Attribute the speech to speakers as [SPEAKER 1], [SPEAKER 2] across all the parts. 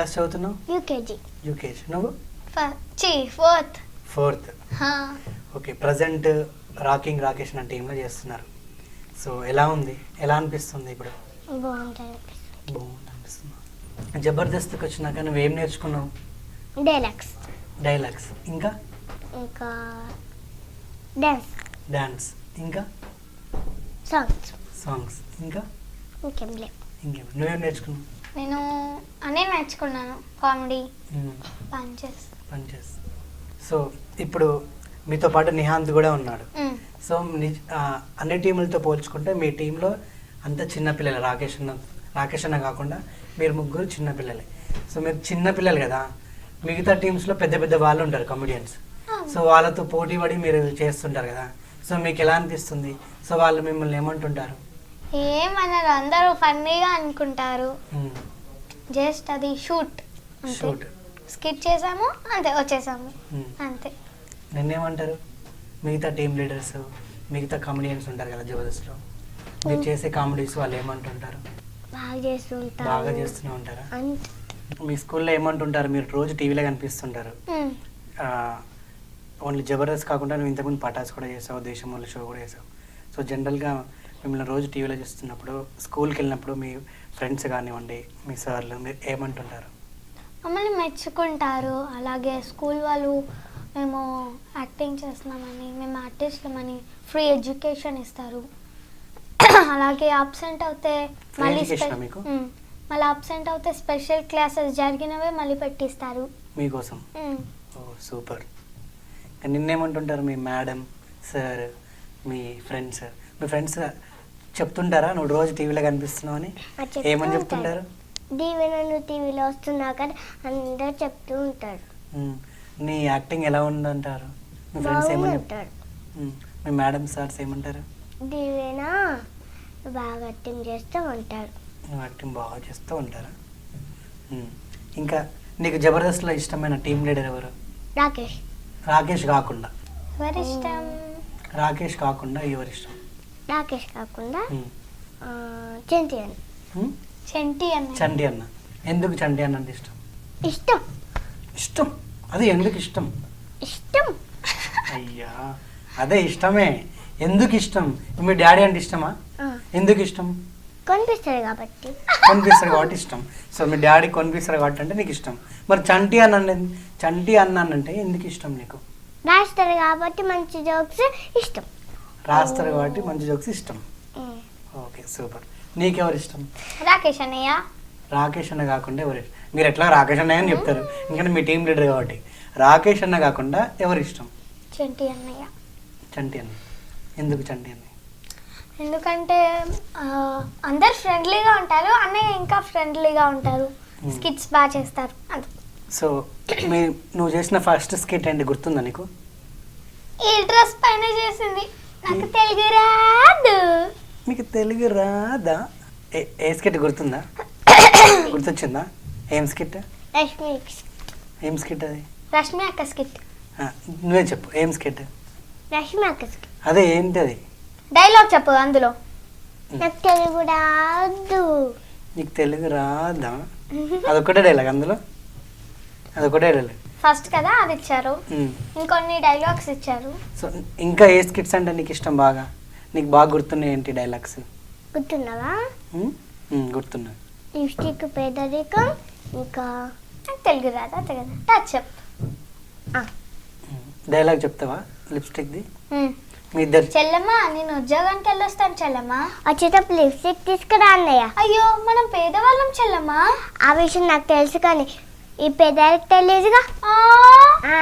[SPEAKER 1] Class చదువుతున్నావు?
[SPEAKER 2] UKG.
[SPEAKER 1] UKG. నువ్వు?
[SPEAKER 3] చి fourth.
[SPEAKER 1] Fourth. Okay present rocking Rakesh నా టీంలో చేస్తున్నారు. సో ఎలా ఉంది? ఎలా అనిపిస్తుంది ఇప్పుడు?
[SPEAKER 2] బాగుంటుంది
[SPEAKER 1] బాగుంది అనిపిస్తుంది జబర్దస్త్కి వచ్చినాక నువ్వేం నేర్చుకున్నావు?
[SPEAKER 2] డైలాగ్స్.
[SPEAKER 1] డైలాగ్స్. ఇంకా?
[SPEAKER 2] ఇంకా డ్యాన్స్.
[SPEAKER 1] డ్యాన్స్. ఇంకా?
[SPEAKER 2] సాంగ్స్.
[SPEAKER 1] సాంగ్స్. ఇంకా?
[SPEAKER 2] ఇంకేం లేవు
[SPEAKER 1] ఇంకేం నువ్వేం నేర్చుకున్నావు?
[SPEAKER 3] నేను అన్నీ నేర్చుకున్నాను. కామెడీ. పంచెస్.
[SPEAKER 1] పనిచేస్తా సో ఇప్పుడు మీతో పాటు నిహాంత్ కూడా ఉన్నాడు. సో అన్ని టీములతో పోల్చుకుంటే మీ టీంలో అంతా చిన్నపిల్లలు రాకేష్ అన్న రాకేష్ అన్న కాకుండా మీరు ముగ్గురు చిన్నపిల్లలే సో మీరు చిన్నపిల్లలు కదా. మిగతా టీమ్స్లో పెద్ద పెద్ద వాళ్ళు ఉంటారు కమెడియన్స్ సో వాళ్ళతో పోటీ పడి మీరు చేస్తుంటారు కదా. సో మీకు ఎలా అనిపిస్తుంది? సో వాళ్ళు మిమ్మల్ని ఏమంటుంటారు?
[SPEAKER 3] ఏమన్నారు అందరూ ఫన్నీగా అనుకుంటారు. జస్ట్ అది షూట్.
[SPEAKER 1] షూట్.
[SPEAKER 3] స్కిట్ చేసాము అంతే వచ్చేసాము. అంతే.
[SPEAKER 1] నిన్నేమంటారు? మిగతా టీమ్ లీడర్స్ మిగతా కామెడియన్స్ ఉంటారు కదా జబర్దస్త్లో. మీరు చేసే కామెడీస్ వాళ్ళు ఏమంటుంటారు?
[SPEAKER 2] బాగా చేస్తుంటారు
[SPEAKER 1] బాగా చేస్తూనే ఉంటారా? మీ స్కూల్లో ఏమంటుంటారు? మీరు రోజు టీవీలో కనిపిస్తుంటారు. ఓన్లీ జబర్దస్త్ కాకుండా నువ్వు ఇంతకుముందు పటాస్ కూడా చేసావు దేశంలో షో కూడా చేసావు. సో జనరల్గా మిమ్మల్ని రోజు టీవీలో చూస్తున్నప్పుడు స్కూల్కి వెళ్ళినప్పుడు మీ ఫ్రెండ్స్ కానివ్వండి మీ సార్లు మీరు ఏమంటుంటారు?
[SPEAKER 3] మమ్మల్ని మెచ్చుకుంటారు. అలాగే స్కూల్ వాళ్ళు మేము యాక్టింగ్ చేస్తున్నామని మేము ఆర్టిస్టులమని ఫ్రీ ఎడ్యుకేషన్ ఇస్తారు. అలాగే అబ్సెంట్ అవుతే మళ్ళీ. మళ్ళీ అబ్సెంట్ అవుతే స్పెషల్ క్లాసెస్ జరిగినవే మళ్ళీ పెట్టిస్తారు.
[SPEAKER 1] మీకోసం. ఓ సూపర్. నిన్నేమంటుంటారు మీ మేడం సార్ మీ ఫ్రెండ్స్ మీ ఫ్రెండ్స్ చెప్తుంటారా? నువ్వు రోజు టీవీలో కనిపిస్తున్నావు అని? ఏమని. చెప్తుంటారు?
[SPEAKER 2] దీవెన నువ్వు టీవీలో వస్తున్నావు కదా అందరూ చెప్తూ ఉంటారు.
[SPEAKER 1] నీ యాక్టింగ్ ఎలా ఉందంటారు? మీ ఫ్రెండ్స్ ఏమని చెప్-
[SPEAKER 2] బాగుంటారు
[SPEAKER 1] మ్మ్. మీ మేడం సార్స్ ఏమంటారు?
[SPEAKER 2] దీవెన బాగా యాక్టింగ్ చేస్తూ ఉంటారు.
[SPEAKER 1] నువ్వు యాక్టింగ్ బాగా చేస్తూ ఉంటారా. ఇంకా నీకు జబర్దస్త్లో ఇష్టమైన టీం లీడర్ ఎవరు?
[SPEAKER 2] రాకేష్.
[SPEAKER 1] రాకేష్ కాకుండా.
[SPEAKER 3] ఎవరిష్టం?
[SPEAKER 1] రాకేష్ కాకుండా ఎవరు ఇష్టం
[SPEAKER 2] రాకేష్ కాకుండా
[SPEAKER 1] మ్మ్.
[SPEAKER 2] ఆ, చింతి అని
[SPEAKER 1] మ్మ్?
[SPEAKER 3] చెంటి అన్న.
[SPEAKER 1] చంటి అన్న. ఎందుకు చంటి అన్న అంటే ఇష్టం?
[SPEAKER 2] ఇష్టం.
[SPEAKER 1] ఇష్టం. అదే ఎందుకు ఇష్టం?
[SPEAKER 2] ఇష్టం.
[SPEAKER 1] అయ్యా అదే ఇష్టమే. ఎందుకు ఇష్టం? మీ డాడీ అంటే ఇష్టమా? ఎందుకు ఇష్టం?
[SPEAKER 2] కనిపిస్తుంది కాబట్టి.
[SPEAKER 1] కొనిపిస్తారు కాబట్టి ఇష్టం. సో మీ డాడీ కొనిపిస్తారు కాబట్టి అంటే నీకు ఇష్టం. మరి చంటి అన్న చంటి అన్న అంటే ఎందుకు ఇష్టం నీకు?
[SPEAKER 2] రాస్తారు కాబట్టి మంచి జోక్స్ ఇష్టం.
[SPEAKER 1] రాస్తారు కాబట్టి మంచి జోక్స్ ఇష్టం. ఓకే సూపర్ నీకెవరు ఇష్టం?
[SPEAKER 3] రాకేష్ అన్నయ్య.
[SPEAKER 1] రాకేష్ అన్న కాకుండా ఎవరు ఇష్టం? మీరు ఎట్లా రాకేష్ అన్నయ్య అని చెప్తారు. ఎందుకంటే మీ టీం లీడర్ కాబట్టి. రాకేష్ అన్న కాకుండా ఎవరు ఇష్టం?
[SPEAKER 3] చెంటి అన్నయ్య.
[SPEAKER 1] చంటి అన్న ఎందుకు చంటి అన్న
[SPEAKER 3] ఎందుకంటే అందరు ఫ్రెండ్లీగా ఉంటారు అన్నయ్య ఇంకా ఫ్రెండ్లీగా ఉంటారు. స్కిట్స్ బాగా చేస్తారు.
[SPEAKER 1] సో మీ నువ్వు చేసిన ఫస్ట్ స్కిట్ ఏంటి గుర్తుందా నీకు?
[SPEAKER 3] ఈ డ్రెస్ పైన చేసింది. నాకు తెలుగు రాదు.
[SPEAKER 1] మీకు తెలుగు రాదా? ఏ స్కిట్ గుర్తుందా? గుర్తొచ్చిందా? ఏం స్కిట్?
[SPEAKER 2] రష్మి
[SPEAKER 1] ఏం స్కిట్ అది?
[SPEAKER 3] రష్మి అక్క స్కిట్.
[SPEAKER 1] నువ్వే చెప్పు ఏం స్కిట్?
[SPEAKER 2] రష్మి అక్కకి
[SPEAKER 1] అదే ఏంటి అది
[SPEAKER 3] డైలాగ్ చెప్పు అందులో.
[SPEAKER 2] నాకు తెలుగు రాదు.
[SPEAKER 1] నీకు తెలుగు రాదా? అదొకటే డైలాగ్ అందులో? అదొకటే డైలాగ్.
[SPEAKER 3] ఫస్ట్ కదా అది ఇచ్చారు. ఇంకొన్ని డైలాగ్స్ ఇచ్చారు.
[SPEAKER 1] సో ఇంకా ఏ స్కిట్స్ అంటే నీకు ఇష్టం బాగా? నీకు బాగా గుర్తున్నాయి ఏంటి డైలాగ్స్
[SPEAKER 2] గుర్తున్నావా?
[SPEAKER 1] గుర్తున్నాయి.
[SPEAKER 2] లిప్స్టిక్ పేదరికం ఇంకా
[SPEAKER 3] తెలుగు రాదు కదా. టచ్ అప్
[SPEAKER 1] డైలాగ్ చెప్తావా లిప్స్టిక్ది? మీ ఇద్దరు.
[SPEAKER 3] చెల్లమ్మ నేను ఉద్యోగానికి వెళ్ళొస్తాను చెల్లమ్మ.
[SPEAKER 2] వచ్చేటప్పుడు లిప్స్టిక్ తీసుకురా అన్నయ్య.
[SPEAKER 3] అయ్యో మనం పేదవాళ్ళం చెల్లమ్మ.
[SPEAKER 2] ఆ విషయం నాకు తెలుసు కానీ ఈ పేదరికి తెలియదుగా
[SPEAKER 3] ఆ,
[SPEAKER 2] ఆ,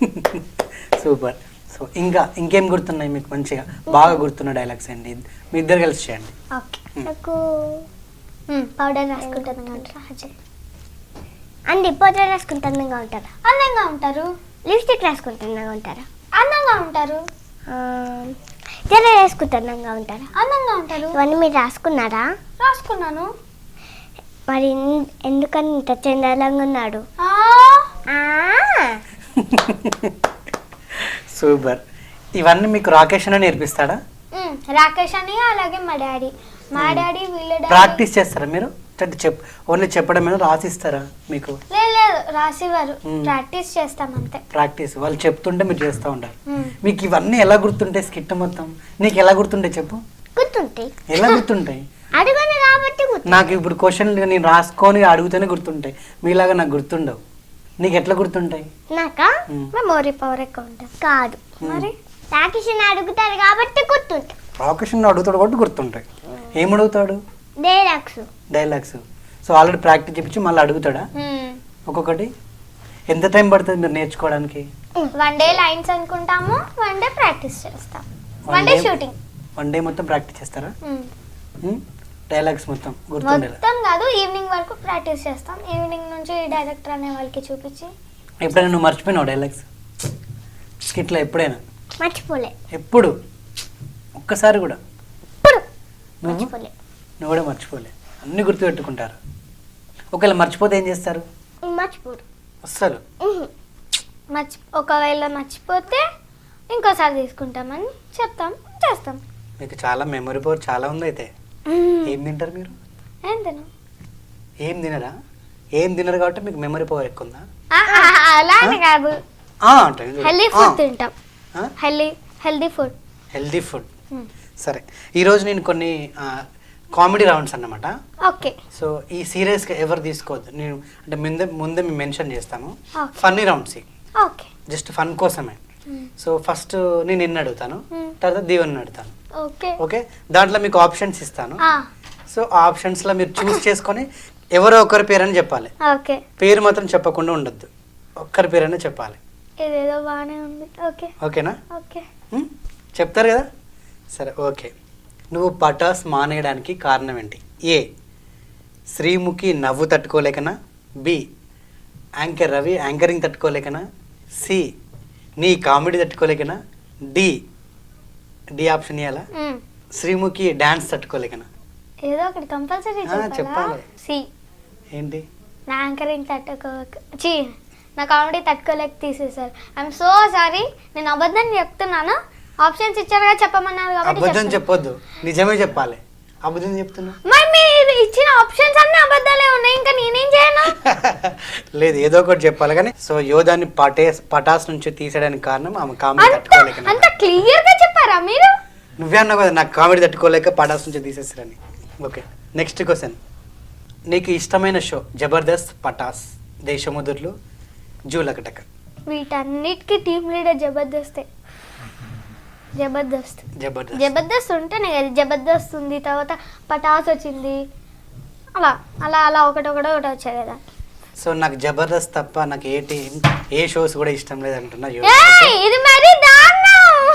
[SPEAKER 1] సూపర్. సో ఇంకా ఇంకేం గుర్తున్నాయి మీకు మంచిగా? బాగా గుర్తున్న డైలాగ్స్ అండి మీ ఇద్దరు కలిసి చేయండి.
[SPEAKER 3] ఓకే.
[SPEAKER 2] నాకు
[SPEAKER 3] పౌడర్ రాసుకుంటాను
[SPEAKER 2] అండి పోతే రాసుకుంటానంగా ఉంటారా?
[SPEAKER 3] అందంగా ఉంటారు.
[SPEAKER 2] లిప్స్టిక్ రాసుకుంటానంగా ఉంటారా?
[SPEAKER 3] అందంగా ఉంటారు.
[SPEAKER 2] ఆ, జడ వేసుకుంటానంగా ఉంటారా?
[SPEAKER 3] అందంగా ఉంటారు.
[SPEAKER 2] ఇవన్నీ మీరు రాసుకున్నారా?
[SPEAKER 3] రాసుకున్నాను.
[SPEAKER 2] మరి ఎందుకని ఇంత చండాలంగా ఉన్నాడు?
[SPEAKER 3] ఆ,
[SPEAKER 2] ఆ,
[SPEAKER 1] సూపర్. ఇవన్నీ మీకు రాకేష్ అన్న నేర్పిస్తాడా?
[SPEAKER 3] రాకేష్ అని అలాగే మా డాడీ. మా డాడీ వీళ్ళ
[SPEAKER 1] ప్రాక్టీస్ చేస్తారా మీరు? అంటే చెప్ ఓన్లీ చెప్పడమేనా రాసిస్తారా మీకు?
[SPEAKER 3] లేదు లేదు రాసేవారు. ప్రాక్టీస్ చేస్తాం అంతే.
[SPEAKER 1] ప్రాక్టీస్ వాళ్ళు చెప్తుంటే మీరు చేస్తూ ఉంటారు. మీకు ఇవన్నీ ఎలా గుర్తుంటాయి స్కిట్ మొత్తం? నీకు ఎలా గుర్తుంటాయి చెప్పు?
[SPEAKER 2] గుర్తుంటాయి.
[SPEAKER 1] ఎలా గుర్తుంటాయి?
[SPEAKER 2] అడుగుని కాబట్టి
[SPEAKER 1] నాకు ఇప్పుడు క్వశ్చన్లు నేను రాసుకొని అడుగుతూనే గుర్తుంటాయి. మీలాగా నాకు గుర్తుండవు. నీకు ఎట్లా గుర్తుంటాయి?
[SPEAKER 2] నాకా?
[SPEAKER 1] మ్మ్.
[SPEAKER 3] మెమోరీ పవర్ ఎక్కువ ఉంటుంది
[SPEAKER 2] కాదు.
[SPEAKER 3] మరి?
[SPEAKER 2] రాకేషన్ అడుగుతారు కాబట్టి గుర్తుంటాయి.
[SPEAKER 1] రాకేషన్ అడుగుతాడు కాబట్టి గుర్తుంటాయి. ఏం అడుగుతాడు
[SPEAKER 2] dialogues.
[SPEAKER 1] Dialogues. So already practice చేపించి మళ్ళీ అడుగుతాడా? ఒక్కొక్కటి. ఎంత టైం పడుతుంది మీరు నేర్చుకోవడానికి?
[SPEAKER 3] వన్ డే లైన్స్ అనుకుంటాము వన్ డే ప్రాక్టీస్ చేస్తాం. One day shooting.
[SPEAKER 1] One day మొత్తం ప్రాక్టీస్ చేస్తారా? డైలాగ్స్ మొత్తం గుర్తుండేలా.
[SPEAKER 3] మొత్తం కాదు ఈవినింగ్ వరకు ప్రాక్టీస్ చేస్తాం. ఈవినింగ్ నుంచి డైరెక్టర్ అనే వాళ్ళకి చూపించి.
[SPEAKER 1] ఎప్పుడైనా నువ్వు మర్చిపోయినావు డైలాగ్స్? స్కిట్లో ఎప్పుడైనా?
[SPEAKER 2] మర్చిపోలే.
[SPEAKER 1] ఎప్పుడు? ఒక్కసారి కూడా? నువ్వు?
[SPEAKER 2] మర్చిపోలే.
[SPEAKER 1] నువ్వు కూడా మర్చిపోలే. అన్ని గుర్తుపెట్టుకుంటారు. ఒకవేళ మర్చిపోతే ఏం చేస్తారు?
[SPEAKER 2] మర్చిపోరు.
[SPEAKER 1] అస్సలు.
[SPEAKER 3] మర్చి ఒకవేళ మర్చిపోతే ఇంకోసారి తీసుకుంటామని చెప్తాం చేస్తాం.
[SPEAKER 1] మీకు చాలా మెమరీ పవర్ చాలా ఉంది అయితే ఏం తింటారు మీరు?
[SPEAKER 3] ఏం తిను
[SPEAKER 1] ఏం తినరా? ఏం తినరు కాబట్టి మీకు మెమరీ పవర్ ఎక్కువ ఉందా
[SPEAKER 3] ఆ, ఆ, ఆ, అలా అని కాదు. హెల్దీ ఫుడ్ తింటాం? Healthy healthy food
[SPEAKER 1] healthy food సరే. ఈరోజు నేను కొన్ని కామెడీ రౌండ్స్ అన్నమాట.
[SPEAKER 3] ఓకే.
[SPEAKER 1] సో ఈ సీరియస్గా ఎవరు తీసుకోవద్దు. నేను అంటే ముందే ముందే మేము మెన్షన్ చేస్తాము
[SPEAKER 3] Okay.
[SPEAKER 1] Funny rounds
[SPEAKER 3] okay.
[SPEAKER 1] Just fun కోసమే. సో ఫస్ట్ నేను ఎన్ని అడుగుతాను.
[SPEAKER 3] Hmm.
[SPEAKER 1] తర్వాత దీవెన్ అడుగుతాను.
[SPEAKER 3] ఓకే
[SPEAKER 1] ఓకే దాంట్లో మీకు ఆప్షన్స్ ఇస్తాను. సో ఆ ఆప్షన్స్లో మీరు చూస్ చేసుకొని ఎవరో ఒకరి పేరని చెప్పాలి. పేరు మాత్రం చెప్పకుండా ఉండొద్దు. ఒక్కరి పేరైనా చెప్పాలి.
[SPEAKER 3] ఇదేదో బాగానే ఉంది. ఓకే
[SPEAKER 1] ఓకేనా
[SPEAKER 3] ఓకే
[SPEAKER 1] చెప్తారు కదా? సరే ఓకే నువ్వు పటాస్ మానేయడానికి కారణం ఏంటి? ఏ. శ్రీముఖి నవ్వు తట్టుకోలేకనా? బి. యాంకర్ రవి యాంకరింగ్ తట్టుకోలేకనా? సి. నీ కామెడీ తట్టుకోలేకనా? డి. డి ఆప్షన్ ఇవ్వాలా. శ్రీముఖి డాన్స్ తట్టుకోలేకనా?
[SPEAKER 3] ఏదో ఒకటి కంపల్సరీ
[SPEAKER 1] చెప్పాలి.
[SPEAKER 3] సి.
[SPEAKER 1] ఏంటి?
[SPEAKER 3] నా యాంకరింగ్ తట్టుకోక చీ నా కామెడీ తట్టుకోలేక తీసేశారు. ఐఎమ్ సో సారీ నేను అబద్ధం చెప్తున్నాను. ఆప్షన్స్ ఇచ్చారుగా చెప్పమన్నారు కాబట్టి
[SPEAKER 1] అబద్ధం. చెప్పొద్దు. నిజమే చెప్పాలి. అబద్ధం చెప్తున్నా?
[SPEAKER 3] మరి మీరు ఇచ్చిన ఆప్షన్స్ అన్ని అబద్ధాలే ఉన్నాయి. ఇంకా నేనేం చేయను?
[SPEAKER 1] లేదు ఏదో ఒకటి చెప్పాలి కానీ సో యోధాని పటేస్ పటాస్ నుంచి తీసేయడానికి కారణం ఆమె కామెడీ తట్టుకోలేక
[SPEAKER 3] అంత క్లియర్గా చెప్పారా మీరు?
[SPEAKER 1] నువ్వే అన్నావు కదా నాకు కామెడీ తట్టుకోలేక పటాస్ నుంచి తీసేస్తారని. ఓకే నెక్స్ట్ క్వశ్చన్ నీకు ఇష్టమైన షో జబర్దస్త్ పటాస్ దేశముదుర్లు జూలకటక
[SPEAKER 3] వీటన్నిటికీ టీమ్ లీడర్ జబర్దస్తే. జబర్దస్త్.
[SPEAKER 1] జబర్దస్త్.
[SPEAKER 3] జబర్దస్త్ ఉంటేనే కదా జబర్దస్త్ ఉంది తర్వాత పటాస్ వచ్చింది. అలా అలా అలా ఒకటి ఒకటి ఒకటి వచ్చాయి కదా.
[SPEAKER 1] సో నాకు జబర్దస్త్ తప్ప నాకు ఏ టీం ఏ షోస్ కూడా ఇష్టం లేదు అంటున్నా యో.
[SPEAKER 3] ఏయ్, ఇది మరీ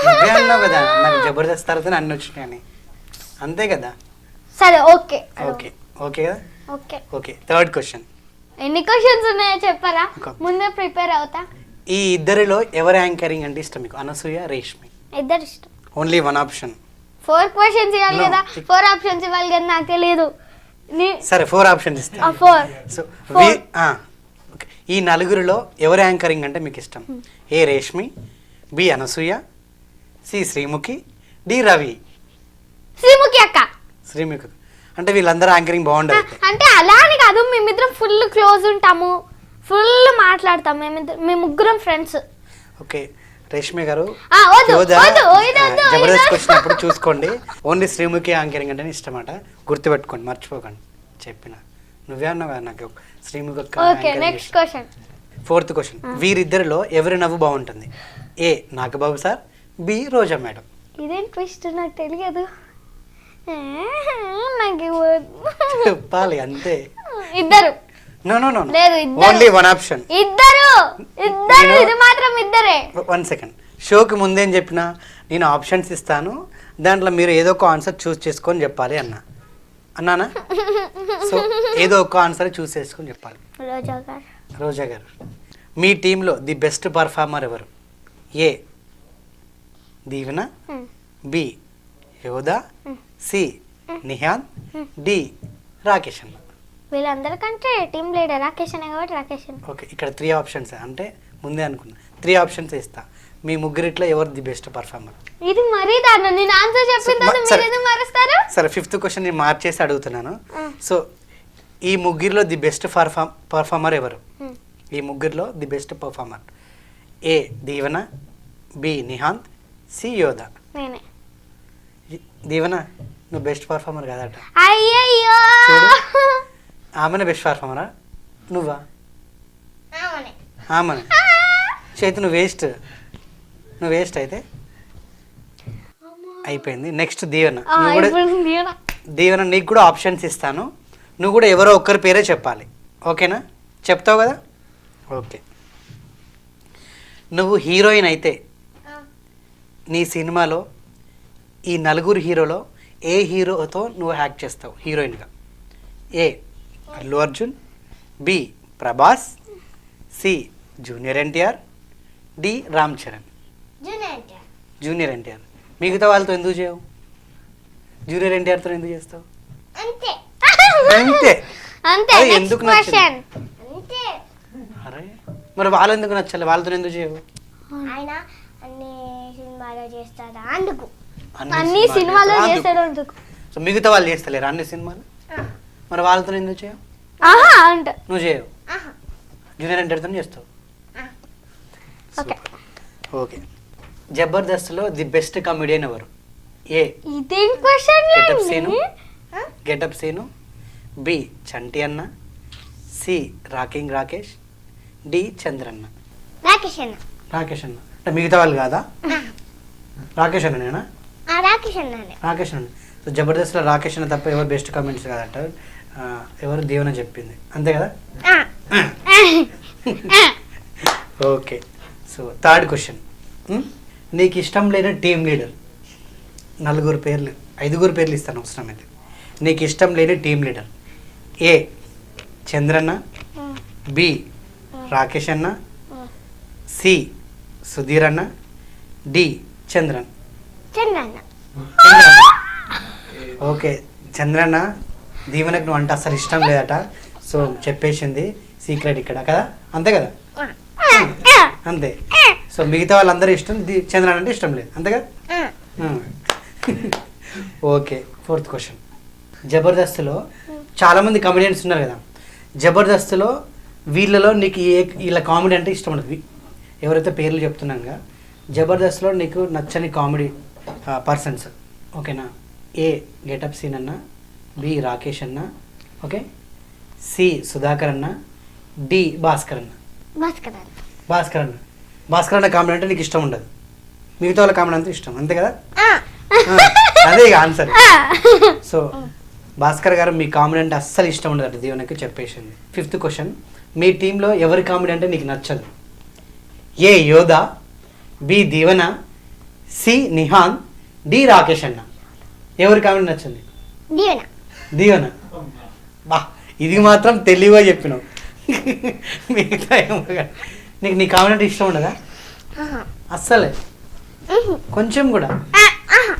[SPEAKER 1] నువ్వే అన్నావు కదా నాకు జబర్దస్త్ తర్వాత అన్ని వచ్చినాయని. అంతే కదా?
[SPEAKER 3] సరే ఓకే.
[SPEAKER 1] ఓకే. ఓకే కదా?
[SPEAKER 3] ఓకే.
[SPEAKER 1] ఓకే. Third question.
[SPEAKER 3] ఎన్ని క్వశ్చన్స్ ఉన్నాయో చెప్పారా? ముందే ప్రిపేర్ అవుతా.
[SPEAKER 1] ఈ ఇద్దరిలో ఎవరు యాంకరింగ్ అంటే ఇష్టం మీకు? అనసూయ రేష్మి.
[SPEAKER 3] ఇద్దరు ఇష్టం.
[SPEAKER 1] Only one option
[SPEAKER 3] four questions ఇవ్వాలి. కదా? ఫోర్ ఆప్షన్స్ ఇవ్వాలి కదా? నాకు తెలియదు నీ-
[SPEAKER 1] సరే ఫోర్ ఆప్షన్స్ ఇస్తాను
[SPEAKER 3] four.
[SPEAKER 1] సో. ఈ నలుగురిలో ఎవరు యాంకరింగ్ అంటే మీకు ఇష్టం? A Reshmi. B Anasuya. C Srimukhi D Ravi.
[SPEAKER 3] Srimukhi అక్క.
[SPEAKER 1] శ్రీముఖి అంటే వీళ్ళందరూ యాంకరింగ్ బాగుండదు.
[SPEAKER 3] అంటే అలా అని కాదు మేమిద్దరం ఫుల్ క్లోజ్ ఉంటాము. ఫుల్ మాట్లాడతాం మేమిద్దరం మేము ముగ్గురం ఫ్రెండ్స్.
[SPEAKER 1] ఓకే రేష్మి గారు యోధ,
[SPEAKER 3] ఇది
[SPEAKER 1] వచ్చినప్పుడు చూసుకోండి. ఓన్లీ శ్రీముఖి యాంకరింగ్ అంటే ఇష్టమట. గుర్తుపెట్టుకోండి మర్చిపోకండి. చెప్పిన. నువ్వే అన్నావు నాకు. Srimukhi
[SPEAKER 3] okay next. Question
[SPEAKER 1] fourth question వీరిద్దరిలో ఎవరి నవ్వు బాగుంటుంది? A Nagababu sir B Roja madam.
[SPEAKER 3] ఇదేం ట్విస్ట్? నాకు తెలియదు. నాకు.
[SPEAKER 1] చెప్పాలి అంతే.
[SPEAKER 3] ఇద్దరు.
[SPEAKER 1] నో నో నో
[SPEAKER 3] లేదు.
[SPEAKER 1] ఓన్లీ వన్ ఆప్షన్
[SPEAKER 3] ఇద్దరు. ఇద్దరు ఇది మాత్రం ఇద్దరే.
[SPEAKER 1] వన్ సెకండ్ షోకి ముందేం చెప్పినా నేను ఆప్షన్స్ ఇస్తాను దాంట్లో మీరు ఏదో ఒక ఆన్సర్ చూస్ చేసుకొని చెప్పాలి అన్న. అన్నానా? సో ఏదో ఒక ఆన్సర్ చూస్ చేసుకొని చెప్పాలి.
[SPEAKER 3] రోజా గారు.
[SPEAKER 1] రోజా గారు. మీ టీంలో ది బెస్ట్ పర్ఫార్మర్ ఎవరు? A Deevena. B Yodha C Nihan D Rakesh అన్న
[SPEAKER 3] వీళ్ళందరికంటే టీమ్ లీడర్ రాకేష్ అనే కాబట్టి రాకేష్ అనే.
[SPEAKER 1] ఓకే ఇక్కడ త్రీ ఆప్షన్స్ అంటే ముందే అనుకున్నా. త్రీ ఆప్షన్స్ ఇస్తా మీ ముగ్గురిట్లో ఎవరు ది బెస్ట్ పర్ఫార్మర్?
[SPEAKER 3] ఇది మరీ దారుణం. నేను ఆన్సర్ చెప్పిన మారుస్తారు?
[SPEAKER 1] సరే ఫిఫ్త్ క్వశ్చన్ నేను మార్చేసి అడుగుతున్నాను. సో ఈ ముగ్గురిలో ది బెస్ట్ పర్ఫామ్ పర్ఫార్మర్ ఎవరు. ఈ ముగ్గురిలో the best performer. A Deevena B Nihanth C Yodha
[SPEAKER 3] నేనే
[SPEAKER 1] దీవెన నువ్వు బెస్ట్ పర్ఫార్మర్ కదట.
[SPEAKER 3] అయ్యయ్యో.
[SPEAKER 1] ఆమెనే బెస్ట్ పర్ఫార్మరా నువ్వా? ఆమెనే. చేతి నువ్వు వేస్ట్ నువ్వు వేస్ట్ అయితే అయిపోయింది. నెక్స్ట్ దీవెన. నువ్వు కూడా.
[SPEAKER 3] దీవెన.
[SPEAKER 1] నీకు కూడా ఆప్షన్స్ ఇస్తాను. నువ్వు కూడా ఎవరో ఒక్కరి పేరే చెప్పాలి. ఓకేనా? చెప్తావు కదా? ఓకే. నువ్వు హీరోయిన్ అయితే నీ సినిమాలో ఈ నలుగురు హీరోలో ఏ హీరోతో నువ్వు యాక్ట్ చేస్తావు? హీరోయిన్గా. A Allu Arjun B Prabhas C junior NTR D Ram Charan.
[SPEAKER 2] Junior NTR.
[SPEAKER 1] మిగతా వాళ్ళతో ఎందుకు చేయవు? జూనియర్ ఎన్టీఆర్తో ఎందుకు చేస్తావు?
[SPEAKER 2] అంతే.
[SPEAKER 1] అంతే. ఎందుకు అరే మరి వాళ్ళు ఎందుకు నచ్చాలి? వాళ్ళతో ఎందుకు చేయవు?
[SPEAKER 2] ఆయన సినిమాలో చేస్తారా? అందుకు.
[SPEAKER 3] అన్ని
[SPEAKER 1] సినిమాలు చేస్తారా?
[SPEAKER 3] అందుకు.
[SPEAKER 1] సో మిగతా వాళ్ళు చేస్తలేరు అన్ని సినిమాలు? మరి వాళ్ళతో ఎందుకు చేయవు?
[SPEAKER 3] ఆహా అంట
[SPEAKER 1] నువ్వు చేయవు.
[SPEAKER 2] ఆహా.
[SPEAKER 1] జూనియర్ ఎన్టీఆర్తో చేస్తావు.
[SPEAKER 3] ఓకే.
[SPEAKER 1] ఓకే. జబర్దస్త్లో ది బెస్ట్ కమెడియన్ ఎవరు? ఏ?
[SPEAKER 3] ఇదేం question
[SPEAKER 1] getup Seenu. Getup Seenu. B. Chanti అన్న. సి. రాకింగ్ రాకేష్. డి. చంద్రన్న.
[SPEAKER 2] రాకేష్ అన్న.
[SPEAKER 1] రాకేష్ అన్న. అంటే మిగతా వాళ్ళు కాదా? రాకేష్ అన్ననేనా?
[SPEAKER 2] రాకేష్
[SPEAKER 1] రాకేష్ అన్న. సో జబర్దస్త్లో రాకేష్ అన్న తప్ప ఎవరు బెస్ట్ కామెంట్స్ కాదట ఎవరు దీవెన చెప్పింది. అంతే కదా? ఓకే. So third question. నీకు ఇష్టం లేని టీమ్ లీడర్. నలుగురు పేర్లు ఐదుగురు పేర్లు ఇస్తాను అవసరమైతే నీకు ఇష్టం లేని టీమ్ లీడర్. ఏ చంద్రన్న బి రాకేష్ అన్న సి సుధీర్ అన్న డి చంద్రన్.
[SPEAKER 2] చంద్రన్న.
[SPEAKER 1] చంద్రన్న. ఓకే చంద్రన్న దీవెనకు నువ్వు అంటే అసలు ఇష్టం లేదట. సో చెప్పేసింది సీక్రెట్ ఇక్కడ కదా? అంతే కదా? అంతే. సో మిగతా వాళ్ళందరూ ఇష్టం ది- చంద్రన్ అంటే ఇష్టం లేదు. అంతే కదా. Okay fourth question. జబర్దస్త్లో చాలామంది కమెడియన్స్ ఉన్నారు కదా. జబర్దస్త్లో వీళ్ళలో నీకు ఏ వీళ్ళ కామెడీ అంటే ఇష్టం ఉండదు. వీ- ఎవరైతే పేర్లు చెప్తున్నాగా జబర్దస్త్లో నీకు నచ్చని కామెడీ పర్సన్స్. ఓకేనా? ఏ గెటప్ సీన్ అన్న బి రాకేష్ అన్న ఓకే? సి సుధాకర్ అన్న డి భాస్కర్ అన్న.
[SPEAKER 2] భాస్కర్ అన్న.
[SPEAKER 1] భాస్కర్ అన్న. భాస్కర్ అన్న కామెడీ అంటే నీకు ఇష్టం ఉండదు. మిగతా వాళ్ళ కామెడీ అంతా ఇష్టం అంతే కదా? అదే ఇక ఆన్సర్ సో భాస్కర్ గారు మీ కామెడీ అంటే అస్సలు ఇష్టం ఉండదు దీవెనకి చెప్పేసింది. ఫిఫ్త్ క్వశ్చన్ మీ టీంలో ఎవరి కామెడీ అంటే నీకు నచ్చదు? A Yodha B Deevena C Nihan D Rakesh అన్న. ఎవరి కామెడీ నచ్చింది?
[SPEAKER 2] దీవెన.
[SPEAKER 1] దీవెన. బా ఇది మాత్రం తెలివిగా చెప్పినావు. మిగతా. నీకు నీ కామెడీ అంటే ఇష్టం ఉండదా. అస్సలే. కొంచెం కూడా.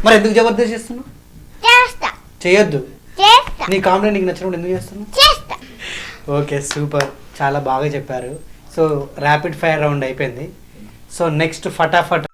[SPEAKER 1] మరి ఎందుకు జబర్దస్త్ చేస్తున్నావు?
[SPEAKER 2] చేస్తా.
[SPEAKER 1] చేయొద్దు. నీ కామెడీ నీకు నచ్చినప్పుడు ఎందుకు చేస్తున్నావు?
[SPEAKER 2] చేస్తా.
[SPEAKER 1] Okay super. చాలా బాగా చెప్పారు. సో ర్యాపిడ్ ఫైర్ రౌండ్ అయిపోయింది. సో నెక్స్ట్ ఫటాఫట్